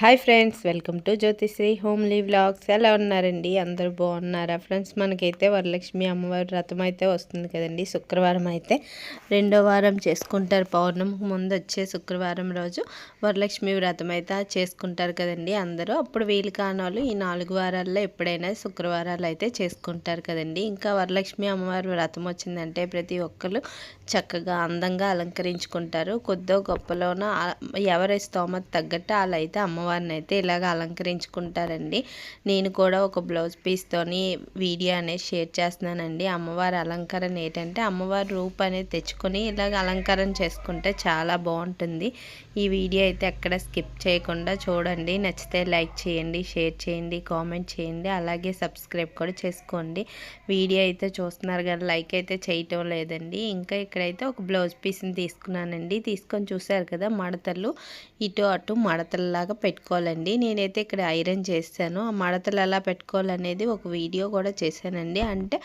Hi friends welcome to Jyothishree homely vlogs. ఎలా ఉన్నారండి? అందరూ బాగున్నారా? ఫ్రెండ్స్ మనకైతే వరలక్ష్మి అమ్మవారి వ్రతం అయితే వస్తుంది కదండి. శుక్రవారం అయితే రెండో వారం చేసుకుంటారు. పౌర్ణమికి ముందు వచ్చే శుక్రవారం రోజు వరలక్ష్మి వ్రతం అయితే చేసుకుంటారు కదండి అందరూ. అప్పుడు వీలు కాని ఈ నాలుగు వారాల్లో ఎప్పుడైనా శుక్రవారాలు అయితే చేసుకుంటారు కదండి. ఇంకా వరలక్ష్మి అమ్మవారి వ్రతం వచ్చిందంటే ప్రతి ఒక్కరు చక్కగా అందంగా అలంకరించుకుంటారు. కొద్దో గొప్పలోన ఎవరి స్తోమత తగ్గట్టు అలా అయితే అమ్మవారిని అయితే ఇలాగ అలంకరించుకుంటారండి. నేను కూడా ఒక బ్లౌజ్ పీస్తోని వీడియో అనేది షేర్ చేస్తున్నానండి. అమ్మవారి అలంకరణ ఏంటంటే అమ్మవారి రూప్ అనేది తెచ్చుకొని ఇలాగ అలంకరణ చేసుకుంటే చాలా బాగుంటుంది. ఈ వీడియో అయితే ఎక్కడ స్కిప్ చేయకుండా చూడండి. నచ్చితే లైక్ చేయండి షేర్ చేయండి కామెంట్ చేయండి. అలాగే సబ్స్క్రైబ్ కూడా చేసుకోండి. వీడియో అయితే చూస్తున్నారు కానీ లైక్ అయితే చేయటం లేదండి. ఇంకా ఇక్కడైతే ఒక బ్లౌజ్ పీస్ని తీసుకున్నానండి. తీసుకొని చూసారు కదా మడతలు. ఇటు అటు మడతలలాగా పెట్టుకోవాలండి. నేనైతే ఇక్కడ ఐరన్ చేస్తాను ఆ మడతలు ఎలా పెట్టుకోవాలనేది ఒక వీడియో కూడా చేశానండి. అంటే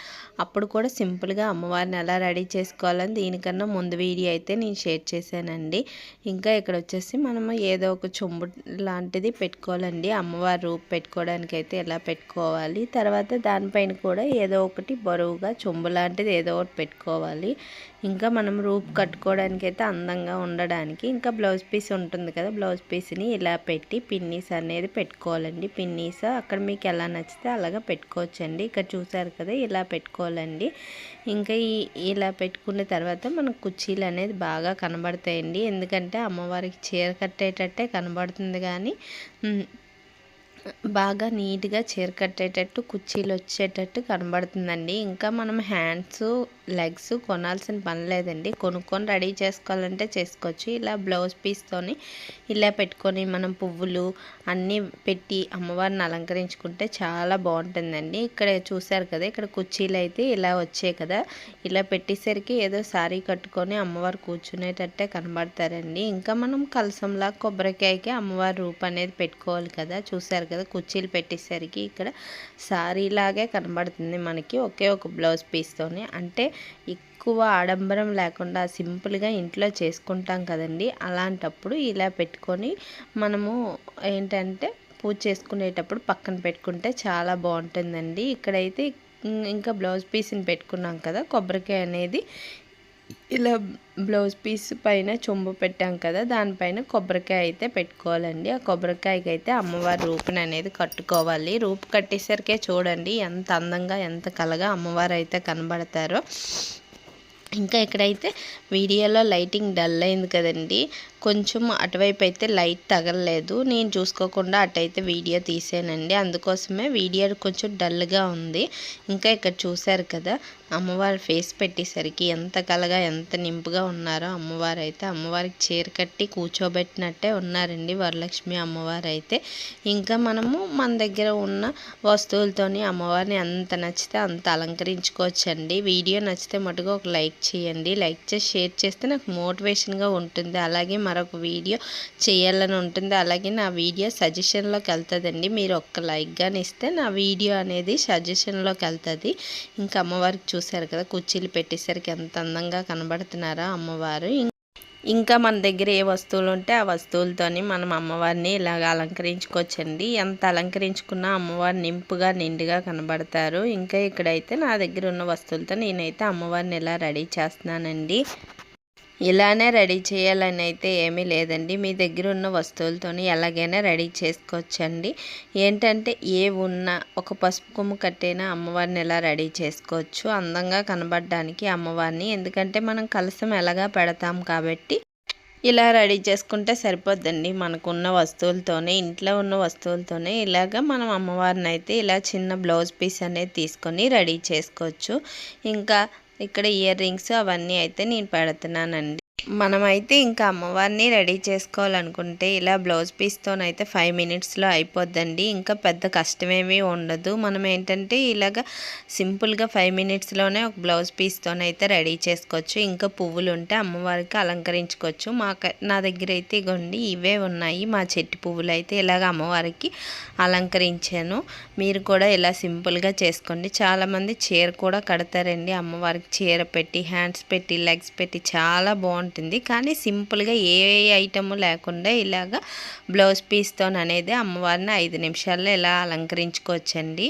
అప్పుడు కూడా సింపుల్గా అమ్మవారిని ఎలా రెడీ చేసుకోవాలని దీనికన్నా ముందు వీడియో అయితే నేను షేర్ చేశానండి. ఇంకా ఇక్కడ వచ్చేసి మనము ఏదో ఒక చెంబు లాంటిది పెట్టుకోవాలండి. అమ్మవారి రూపు పెట్టుకోవడానికి అయితే ఎలా పెట్టుకోవాలి. తర్వాత దానిపైన కూడా ఏదో ఒకటి బరువుగా చెంబు లాంటిది ఏదో ఒకటి పెట్టుకోవాలి. ఇంకా మనం రూప్ కట్టుకోవడానికి అయితే అందంగా ఉండడానికి ఇంకా బ్లౌజ్ పీస్ ఉంటుంది కదా బ్లౌజ్ పీస్ని ఇలా పెట్టి పిన్నీస్ అనేది పెట్టుకోవాలండి. పిన్నీస్ అక్కడ మీకు ఎలా నచ్చితే అలాగా పెట్టుకోవచ్చండి. ఇక్కడ చూసారు కదా ఇలా పెట్టుకోవాలండి. ఇంకా ఈ ఇలా పెట్టుకున్న తర్వాత మనకు కుర్చీలు అనేది బాగా కనబడతాయండి. ఎందుకంటే అమ్మవారికి చీర కట్టేటట్టే కనబడుతుంది కానీ బాగా నీట్గా చీర కట్టేటట్టు కుర్చీలు వచ్చేటట్టు కనబడుతుందండి. ఇంకా మనం హ్యాండ్స్ లెగ్స్ కొనాల్సిన పని లేదండి. కొనుక్కొని రెడీ చేసుకోవాలంటే చేసుకోవచ్చు. ఇలా బ్లౌజ్ పీస్తోని ఇలా పెట్టుకొని మనం పువ్వులు అన్నీ పెట్టి అమ్మవారిని అలంకరించుకుంటే చాలా బాగుంటుందండి. ఇక్కడ చూశారు కదా ఇక్కడ కుర్చీలు అయితే ఇలా వచ్చాయి కదా. ఇలా పెట్టేసరికి ఏదో శారీ కట్టుకొని అమ్మవారు కూర్చునేటట్టే కనబడతారండి. ఇంకా మనం కలసంలా కొబ్బరికాయకి అమ్మవారి రూపు అనేది పెట్టుకోవాలి కదా. చూశారు కదా కుర్చీలు పెట్టేసరికి ఇక్కడ సారీలాగే కనబడుతుంది మనకి ఒకే ఒక బ్లౌజ్ పీస్తోనే. అంటే ఎక్కువ ఆడంబరం లేకుండా సింపుల్గా ఇంట్లో చేసుకుంటాం కదండి అలాంటప్పుడు ఇలా పెట్టుకొని మనము ఏంటంటే పూజ చేసుకునేటప్పుడు పక్కన పెట్టుకుంటే చాలా బాగుంటుందండి. ఇక్కడైతే ఇంకా బ్లౌజ్ పీస్ని పెట్టుకున్నాం కదా కొబ్బరికాయ అనేది ఇలా బ్లౌజ్ పీస్ పైన చొంబు పెట్టాం కదా దానిపైన కొబ్బరికాయ అయితే పెట్టుకోవాలండి. ఆ కొబ్బరికాయకి అయితే అమ్మవారి రూపుని అనేది కట్టుకోవాలి. రూపు కట్టేసరికే చూడండి ఎంత అందంగా ఎంత కలగా అమ్మవారు అయితే కనబడతారో. ఇంకా ఇక్కడైతే వీడియోలో లైటింగ్ డల్ అయింది కదండి. కొంచెం అటువైపు అయితే లైట్ తగలలేదు. నేను చూసుకోకుండా అటైతే వీడియో తీసానండి. అందుకోసమే వీడియో కొంచెం డల్గా ఉంది. ఇంకా ఇక్కడ చూశారు కదా అమ్మవారి ఫేస్ పెట్టేసరికి ఎంత కలగా ఎంత నింపుగా ఉన్నారో అమ్మవారు అయితే అమ్మవారికి చీర కట్టి కూర్చోబెట్టినట్టే ఉన్నారండి వరలక్ష్మి అమ్మవారు అయితే ఇంకా మనము మన దగ్గర ఉన్న వస్తువులతోని అమ్మవారిని ఎంత నచ్చితే అంత అలంకరించుకోవచ్చండి. వీడియో నచ్చితే మటుగా ఒక లైక్ చేయండి. లైక్ చేసి షేర్ చేస్తే నాకు మోటివేషన్గా ఉంటుంది. అలాగే మరొక వీడియో చేయాలని ఉంటుంది. అలాగే నా వీడియో సజెషన్లోకి వెళ్తుందండి. మీరు ఒక్క లైక్ కానీ ఇస్తే నా వీడియో అనేది సజెషన్లోకి వెళ్తుంది. ఇంకా అమ్మవారికి చూశారు కదా కుర్చీలు పెట్టేసరికి ఎంత అందంగా కనబడుతున్నారో అమ్మవారు. ఇంకా మన దగ్గర ఏ వస్తువులు ఉంటే ఆ వస్తువులతోని మనం అమ్మవారిని ఇలాగ అలంకరించుకోవచ్చండి. ఎంత అలంకరించుకున్నా అమ్మవారు నింపుగా నిండుగా కనబడతారు. ఇంకా ఇక్కడైతే నా దగ్గర ఉన్న వస్తువులతో నేనైతే అమ్మవారిని ఇలా రెడీ చేస్తున్నానండి. ఇలానే రెడీ చేయాలని అయితే ఏమీ లేదండి. మీ దగ్గర ఉన్న వస్తువులతోని ఎలాగైనా రెడీ చేసుకోవచ్చండి. ఏంటంటే ఏ ఉన్నా ఒక పసుపు కొమ్ము కట్టైనా అమ్మవారిని ఎలా రెడీ చేసుకోవచ్చు? అందంగా కనబడడానికి అమ్మవారిని. ఎందుకంటే మనం కలసం ఎలాగా పెడతాం కాబట్టి ఇలా రెడీ చేసుకుంటే సరిపోద్దండి. మనకున్న వస్తువులతోనే ఇంట్లో ఉన్న వస్తువులతోనే ఇలాగ మనం అమ్మవారిని అయితే ఇలా చిన్న బ్లౌజ్ పీస్ అనేది తీసుకొని రెడీ చేసుకోవచ్చు. ఇంకా ఇక్కడ ఇయర్ రింగ్స్ అవన్నీ అయితే నేను పెడుతున్నానండి. మనమైతే ఇంకా అమ్మవారిని రెడీ చేసుకోవాలనుకుంటే ఇలా బ్లౌజ్ పీస్తోనైతే ఫైవ్ మినిట్స్లో అయిపోద్దండి. ఇంకా పెద్ద కష్టమేమీ ఉండదు. మనం ఏంటంటే ఇలాగ సింపుల్గా ఫైవ్ మినిట్స్లోనే ఒక బ్లౌజ్ పీస్తోనైతే రెడీ చేసుకోవచ్చు. ఇంకా పువ్వులు ఉంటే అమ్మవారికి అలంకరించుకోవచ్చు. మా నా దగ్గర అయితే ఇగోండి ఇవే ఉన్నాయి. మా చెట్టు పువ్వులు అయితే ఇలాగ అమ్మవారికి అలంకరించాను. మీరు కూడా ఇలా సింపుల్గా చేసుకోండి. చాలామంది చీర కూడా కడతారండి. అమ్మవారికి చీర పెట్టి హ్యాండ్స్ పెట్టి లెగ్స్ పెట్టి చాలా బాగుంటుంది ఉంటుంది. కానీ సింపుల్గా ఏ ఐటమ్ లేకుండా ఇలాగా బ్లౌజ్ పీస్తో అనేది అమ్మవారిని ఐదు నిమిషాల్లో ఇలా అలంకరించుకోవచ్చండి.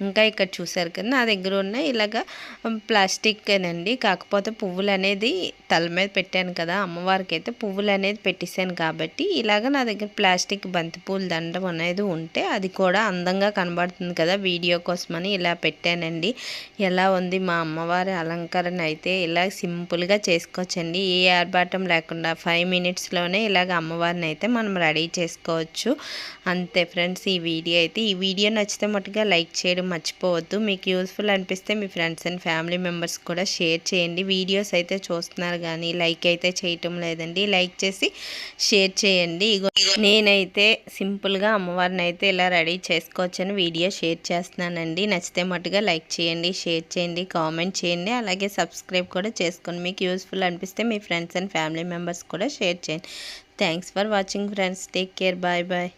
ఇంకా ఇక్కడ చూసారు కదా నా దగ్గర ఉన్న ఇలాగ ప్లాస్టిక్ అండి కాకపోతే పువ్వులు అనేది తల మీద పెట్టాను కదా అమ్మవారికి అయితే పువ్వులు అనేది పెట్టేశాను కాబట్టి ఇలాగ నా దగ్గర ప్లాస్టిక్ బంతిపూల దండం అనేది ఉంటే అది కూడా అందంగా కనబడుతుంది కదా వీడియో కోసమని ఇలా పెట్టానండి. ఎలా ఉంది మా అమ్మవారి అలంకరణ అయితే ఇలా సింపుల్గా చేసుకోవచ్చండి. ఏ ఆర్భాటం లేకుండా ఫైవ్ మినిట్స్లోనే ఇలాగ అమ్మవారిని అయితే మనం రెడీ చేసుకోవచ్చు. అంతే ఫ్రెండ్స్ ఈ వీడియో అయితే ఈ వీడియో నచ్చితే మటుగా లైక్ చేయడం మర్చిపోవద్దు. మీకు యూస్ఫుల్ అనిపిస్తే మీ ఫ్రెండ్స్ అండ్ ఫ్యామిలీ మెంబర్స్ కూడా షేర్ చేయండి. వీడియోస్ అయితే చూస్తున్నారు కానీ లైక్ అయితే చేయటం లేదండి. లైక్ చేసి షేర్ చేయండి. ఇగో నేనైతే సింపుల్గా అమ్మవారిని అయితే ఇలా రెడీ చేసుకోవచ్చని వీడియో షేర్ చేస్తున్నానండి. నచ్చితే మటుగా లైక్ చేయండి షేర్ చేయండి కామెంట్ చేయండి. అలాగే సబ్స్క్రైబ్ కూడా చేసుకోండి. మీకు యూస్ఫుల్ అనిపిస్తే మీ ఫ్రెండ్స్ అండ్ ఫ్యామిలీ మెంబర్స్ కూడా షేర్ చేయండి. Thanks for watching friends take care bye bye